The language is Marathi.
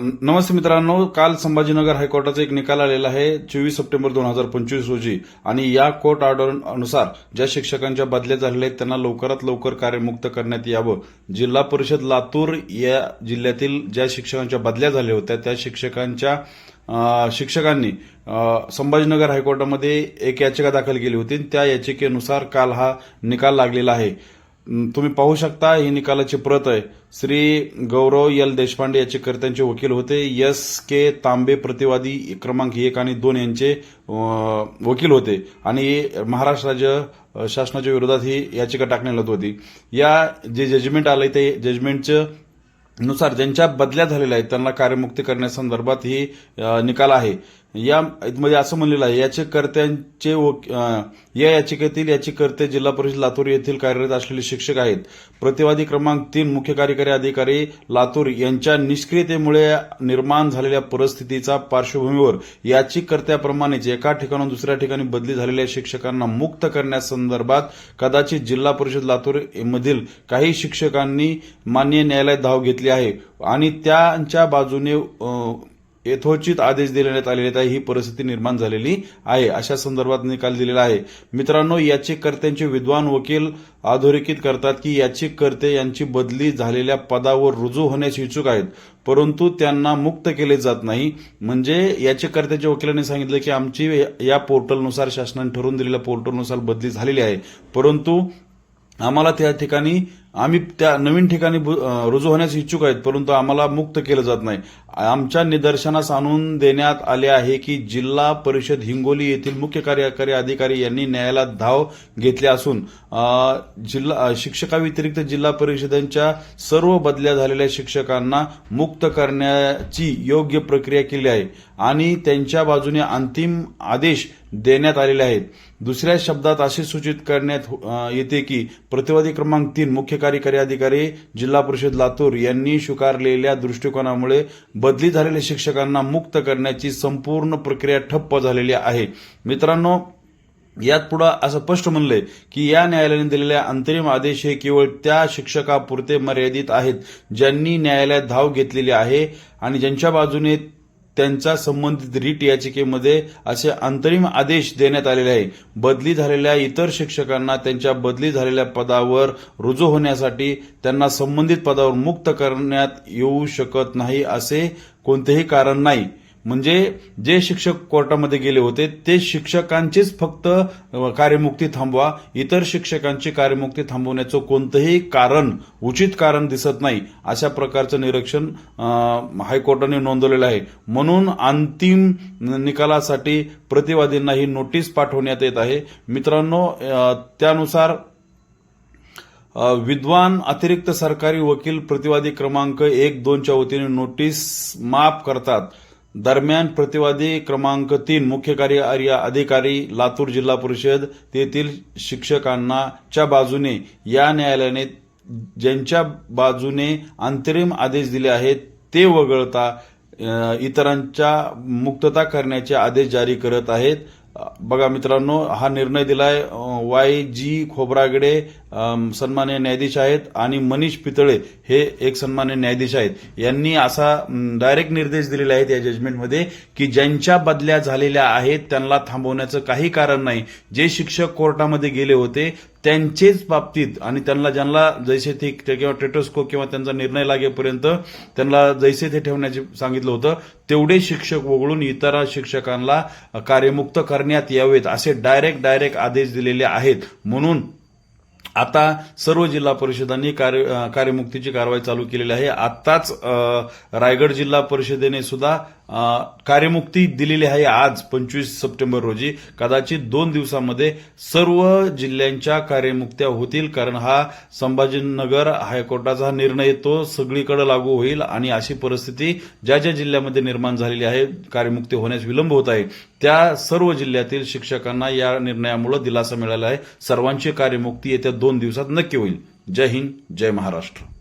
नमस्ते मित्रांनो काल संभाजीनगर हायकोर्टाचा एक निकाल आलेला आहे चोवीस सप्टेंबर दोन हजार पंचवीस रोजी. आणि या कोर्ट ऑर्डर अनुसार ज्या शिक्षकांच्या बदल्या झालेल्या आहेत त्यांना लवकरात लवकर कार्यमुक्त करण्यात यावं. जिल्हा परिषद लातूर या जिल्ह्यातील ज्या शिक्षकांच्या बदल्या झाल्या होत्या त्या शिक्षकांच्या शिक्षकांनी संभाजीनगर हायकोर्टामध्ये एक याचिका दाखल केली होती. त्या याचिकेनुसार काल हा निकाल लागलेला आहे. तुम्ही पाहू शकता ही निकालाची प्रत आहे. श्री गौरव यल देशपांडे याचे कर्त्यांचे वकील होते. एस. के. तांबे प्रतिवादी क्रमांक एक आणि दोन यांचे वकील होते. आणि महाराष्ट्र राज्य शासनाच्या विरोधात ही याचिका टाकण्यात होती. या जे जजमेंट आलंय ते जजमेंटचं नुसार ज्यांच्या बदल्या झालेल्या आहेत त्यांना कार्यमुक्ती करण्यासंदर्भात ही निकाल आहे. या मध्ये असं म्हणलेलं आहे याचिकाकर्त्यांचे या याचिकेतील याचिकाकर्ते जिल्हा परिषद लातूर येथील कार्यरत असलेले शिक्षक आहेत. प्रतिवादी क्रमांक तीन मुख्य कार्यकारी अधिकारी लातूर यांच्या निष्क्रियतेमुळे निर्माण झालेल्या परिस्थितीचा पार्श्वभूमीवर याचिकाकर्त्याप्रमाणेच एका ठिकाणून दुसऱ्या ठिकाणी बदली झालेल्या शिक्षकांना मुक्त करण्यासंदर्भात कदाचित जिल्हा परिषद लातूर मधील काही शिक्षकांनी मान्य न्यायालयात धाव घेतली आहे. आणि त्यांच्या बाजूने यथोचित आदेश देण्यात आलेले आहे ही परिस्थिती निर्माण झालेली आहे. अशा संदर्भात निकाल दिलेला आहे. मित्रांनो याचिककर्त्यांचे विद्वान वकील अधोरेखित करतात की याचिककर्ते यांची बदली झालेल्या पदावर रुजू होण्यास इच्छुक आहेत. परंतु त्यांना मुक्त केले जात नाही. म्हणजे याचिकाकर्त्याच्या वकिलांनी सांगितलं की आमची या पोर्टलनुसार शासनाने ठरवून दिलेल्या पोर्टलनुसार बदली झालेली आहे. परंतु आम्हाला त्या ठिकाणी आम्ही त्या नवीन ठिकाणी बु- रुजू होण्यास इच्छुक आहेत परंतु आम्हाला मुक्त केलं जात नाही. आमच्या निदर्शनास आणून देण्यात आले आहे की जिल्हा परिषद हिंगोली येथील मुख्य कार्यकारी अधिकारी यांनी न्यायालयात धाव घेतली असून जिल्हा शिक्षकाव्यतिरिक्त जिल्हा परिषदांच्या सर्व बदल्या झालेल्या शिक्षकांना मुक्त करण्याची योग्य प्रक्रिया केली आहे आणि त्यांच्या बाजूने अंतिम आदेश देण्यात आलेले आहेत. दुसऱ्या शब्दात असे सूचित करण्यात येते की प्रतिवादी क्रमांक तीन मुख्य कार्यकारी अधिकारी जिल्हा परिषद लातूर यांनी स्वीकारलेल्या दृष्टिकोनामुळे बदली झालेल्या शिक्षकांना मुक्त करण्याची संपूर्ण प्रक्रिया ठप्प झालेली आहे. मित्रांनो यात पुढं असं स्पष्ट म्हणलंय की या न्यायालयाने दिलेल्या अंतरिम आदेश हे केवळ त्या शिक्षकापुरते मर्यादित आहेत ज्यांनी न्यायालयात धाव घेतलेली आहे आणि ज्यांच्या बाजूने त्यांचा संबंधित रीट याचिकेमध्ये असे अंतरिम आदेश देण्यात आलेले आहे. बदली झालेल्या इतर शिक्षकांना त्यांच्या बदली झालेल्या पदावर रुजू होण्यासाठी त्यांना संबंधित पदावर मुक्त करण्यात येऊ शकत नाही असे कोणतेही कारण नाही. म्हणजे जे शिक्षक कोर्टामध्ये गेले होते ते शिक्षकांचीच फक्त कार्यमुक्ती थांबवा. इतर शिक्षकांची कार्यमुक्ती थांबवण्याचं कोणतंही कारण उचित कारण दिसत नाही अशा प्रकारचं निरीक्षण हायकोर्टाने नोंदवलेलं आहे. म्हणून अंतिम निकालासाठी प्रतिवादींना ही नोटीस पाठवण्यात येत आहे. मित्रांनो त्यानुसार विद्वान अतिरिक्त सरकारी वकील प्रतिवादी क्रमांक एक दोनच्या वतीने नोटीस माफ करतात. दरम्यान प्रतिवादी क्रमांक तीन मुख्य कार्यकारी अधिकारी लातूर जिल्हा परिषद तेथील शिक्षकांना च्या बाजूने या न्यायालयाने ज्यांच्या बाजूने अंतरिम आदेश दिले आहेत ते वगळता इतरांच्या मुक्तता करण्याचे आदेश जारी करत आहेत. बघा मित्रांनो हा निर्णय दिलाय वाय जी खोब्रागडे सन्मान्य न्यायाधीश आहेत आणि मनीष पितळे हे एक सन्मान्य न्यायाधीश आहेत. यांनी असा डायरेक्ट निर्देश दिलेला आहेत या जजमेंटमध्ये की ज्यांच्या बदल्या झालेल्या आहेत त्यांना थांबवण्याचं काही कारण नाही. जे शिक्षक कोर्टामध्ये गेले होते त्यांचेच बाबतीत आणि त्यांना ज्यांना जैसे ते ते किंवा टेटोस्को किंवा त्यांचा निर्णय लागेपर्यंत त्यांना जैसे ते ठेवण्याचे सांगितलं होतं तेवढे शिक्षक वगळून इतर शिक्षकांना कार्यमुक्त करण्यात यावेत असे डायरेक्ट डायरेक्ट आदेश दिलेले आहेत. म्हणून आता सर्व जिल्हा परिषदांनी कार्य कार्यमुक्तीची कारवाई चालू केलेली आहे. आत्ताच रायगड जिल्हा परिषदेने सुद्धा कार्यमुक्ती दिलेली आहे आज पंचवीस सप्टेंबर रोजी. कदाचित दोन दिवसामध्ये सर्व जिल्ह्यांच्या कार्यमुक्त्या होतील कारण हा संभाजीनगर हायकोर्टाचा हा निर्णय तो सगळीकडे लागू होईल आणि अशी परिस्थिती ज्या ज्या जिल्ह्यामध्ये निर्माण झालेली आहे कार्यमुक्ती होण्यास विलंब होत आहे त्या सर्व जिल्ह्यातील शिक्षकांना या निर्णयामुळे दिलासा मिळाला आहे. सर्वांची कार्यमुक्ती येत्या दोन दिवसात नक्की होईल. जय हिंद जय महाराष्ट्र.